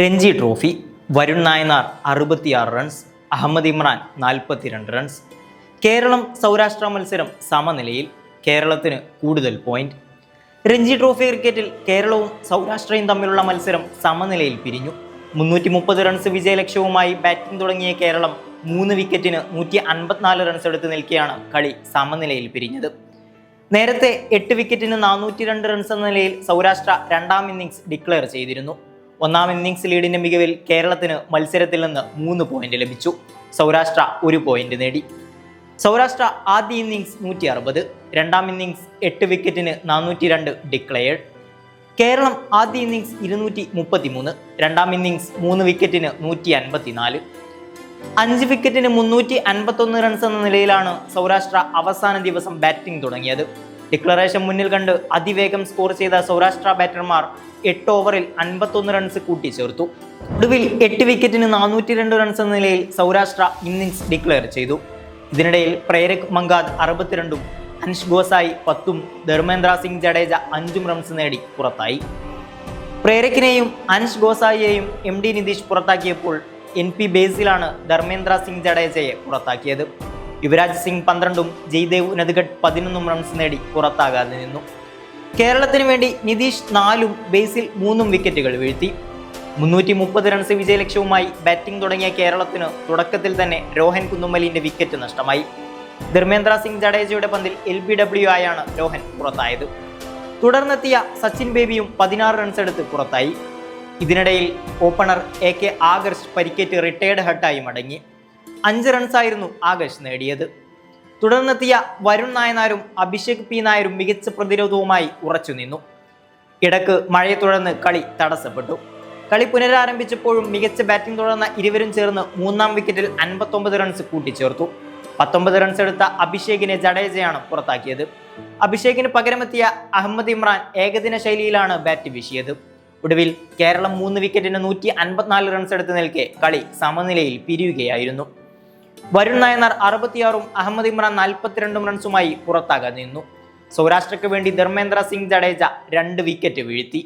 Ranji trophy Varun Nayanar അറുപത്തിയാറ് runs Ahmed Imran നാൽപ്പത്തിരണ്ട് runs Keralam Saurashtra മത്സരം സമനിലയിൽ കേരളത്തിന് കൂടുതൽ പോയിന്റ് രഞ്ജി ട്രോഫി ക്രിക്കറ്റിൽ കേരളവും സൗരാഷ്ട്രയും തമ്മിലുള്ള മത്സരം സമനിലയിൽ പിരിഞ്ഞു. മുന്നൂറ്റി മുപ്പത് റൺസ് വിജയലക്ഷ്യവുമായി ബാറ്റിംഗ് തുടങ്ങിയ കേരളം മൂന്ന് വിക്കറ്റിന് നൂറ്റി അൻപത്തിനാല് റൺസ് എടുത്ത് നിൽക്കെയാണ് കളി സമനിലയിൽ പിരിഞ്ഞത്. നേരത്തെ എട്ട് വിക്കറ്റിന് നാനൂറ്റി രണ്ട് റൺസ് എന്ന നിലയിൽ സൗരാഷ്ട്ര രണ്ടാം ഇന്നിങ്സ് ഡിക്ലെയർ ചെയ്തിരുന്നു. ഒന്നാം ഇന്നിംഗ്സ് ലീഡിന്റെ മികവിൽ കേരളത്തിന് മത്സരത്തിൽ നിന്ന് മൂന്ന് പോയിന്റ് ലഭിച്ചു. സൗരാഷ്ട്ര ഒരു പോയിന്റ് നേടി. സൗരാഷ്ട്ര ആദ്യ ഇന്നിംഗ്സ് നൂറ്റി അറുപത് രണ്ടാം ഇന്നിംഗ്സ് എട്ട് വിക്കറ്റിന് നാനൂറ്റി രണ്ട് ഡിക്ലെയർഡ് കേരളം ആദ്യ ഇന്നിംഗ്സ് ഇരുന്നൂറ്റി മുപ്പത്തി മൂന്ന് രണ്ടാം ഇന്നിംഗ്സ് മൂന്ന് വിക്കറ്റിന് നൂറ്റി അൻപത്തിനാല് അഞ്ച് വിക്കറ്റിന് മുന്നൂറ്റി അൻപത്തൊന്ന് റൺസ് എന്ന നിലയിലാണ് സൗരാഷ്ട്ര അവസാന ദിവസം ബാറ്റിംഗ് തുടങ്ങിയത്. ഡിക്ലറേഷൻ മുന്നിൽ കണ്ട് അതിവേഗം സ്കോർ ചെയ്ത സൗരാഷ്ട്ര ബാറ്റർമാർ എട്ട് ഓവറിൽ അൻപത്തൊന്ന് റൺസ് കൂട്ടിച്ചേർത്തു. ഒടുവിൽ എട്ട് വിക്കറ്റിന് നാനൂറ്റി രണ്ട് റൺസ് എന്ന നിലയിൽ സൗരാഷ്ട്ര ഇന്നിംഗ്സ് ഡിക്ലെയർ ചെയ്തു. ഇതിനിടയിൽ പ്രേരക് മങ്കാദ് അറുപത്തിരണ്ടും അൻഷ് ഗോസായി പത്തും ധർമ്മേന്ദ്ര സിംഗ് ജഡേജ അഞ്ചും റൺസ് നേടി പുറത്തായി. പ്രേരക്കിനെയും അൻഷ് ഗോസായിയെയും എം ഡി നിതീഷ് പുറത്താക്കിയപ്പോൾ എൻ പി ബേസിലാണ് ധർമ്മേന്ദ്ര സിംഗ് ജഡേജയെ പുറത്താക്കിയത്. യുവരാജ് സിംഗ് പന്ത്രണ്ടും ജയ്ദേവ് ഉനദ്ഗഡ് പതിനൊന്നും റൺസ് നേടി പുറത്താകാതെ നിന്നു. കേരളത്തിന് വേണ്ടി നിതീഷ് നാലും ബേസിൽ മൂന്നും വിക്കറ്റുകൾ വീഴ്ത്തി. മുന്നൂറ്റി മുപ്പത് റൺസ് വിജയലക്ഷ്യവുമായി ബാറ്റിംഗ് തുടങ്ങിയ കേരളത്തിന് തുടക്കത്തിൽ തന്നെ രോഹൻ കുന്നുമ്മലിന്റെ വിക്കറ്റ് നഷ്ടമായി. ധർമ്മേന്ദ്ര സിംഗ് ജഡേജയുടെ പന്തിൽ എൽ ബി ഡബ്ല്യു ആയാണ് രോഹൻ പുറത്തായത്. തുടർന്നെത്തിയ സച്ചിൻ ബേബിയും പതിനാറ് റൺസ് എടുത്ത് പുറത്തായി. ഇതിനിടയിൽ ഓപ്പണർ എ കെ ആകർഷ് പരിക്കേറ്റ് റിട്ടയർഡ് ഹട്ടായി മടങ്ങി. അഞ്ച് റൺസായിരുന്നു ആകാശ് നേടിയത്. തുടർന്നെത്തിയ വരുൺ നായനാരും അഭിഷേക് പി നായരും മികച്ച പ്രതിരോധവുമായി ഉറച്ചു നിന്നു. ഇടയ്ക്ക് മഴയെ തുടർന്ന് കളി തടസ്സപ്പെട്ടു. കളി പുനരാരംഭിച്ചപ്പോഴും മികച്ച ബാറ്റിംഗ് തുടർന്ന ഇരുവരും ചേർന്ന് മൂന്നാം വിക്കറ്റിൽ അൻപത്തൊമ്പത് റൺസ് കൂട്ടിച്ചേർത്തു. പത്തൊമ്പത് റൺസ് എടുത്ത അഭിഷേകിനെ ജഡേജയാണ് പുറത്താക്കിയത്. അഭിഷേകിന് പകരമെത്തിയ അഹമ്മദ് ഇമ്രാൻ ഏകദിന ശൈലിയിലാണ് ബാറ്റ് വീശിയത്. ഒടുവിൽ കേരളം മൂന്ന് വിക്കറ്റിന് നൂറ്റി അൻപത്തിനാല് റൺസ് എടുത്ത് നിൽക്കെ കളി സമനിലയിൽ പിരിയുകയായിരുന്നു. വരുൺ നായനാർ അറുപത്തിയാറും അഹമ്മദ് ഇമ്രാൻ നാൽപ്പത്തിരണ്ടും റൺസുമായി പുറത്താകാൻ നിന്നു. സൗരാഷ്ട്രയ്ക്ക് വേണ്ടി ധർമ്മേന്ദ്ര സിംഗ് ജഡേജ രണ്ട് വിക്കറ്റ് വീഴ്ത്തി.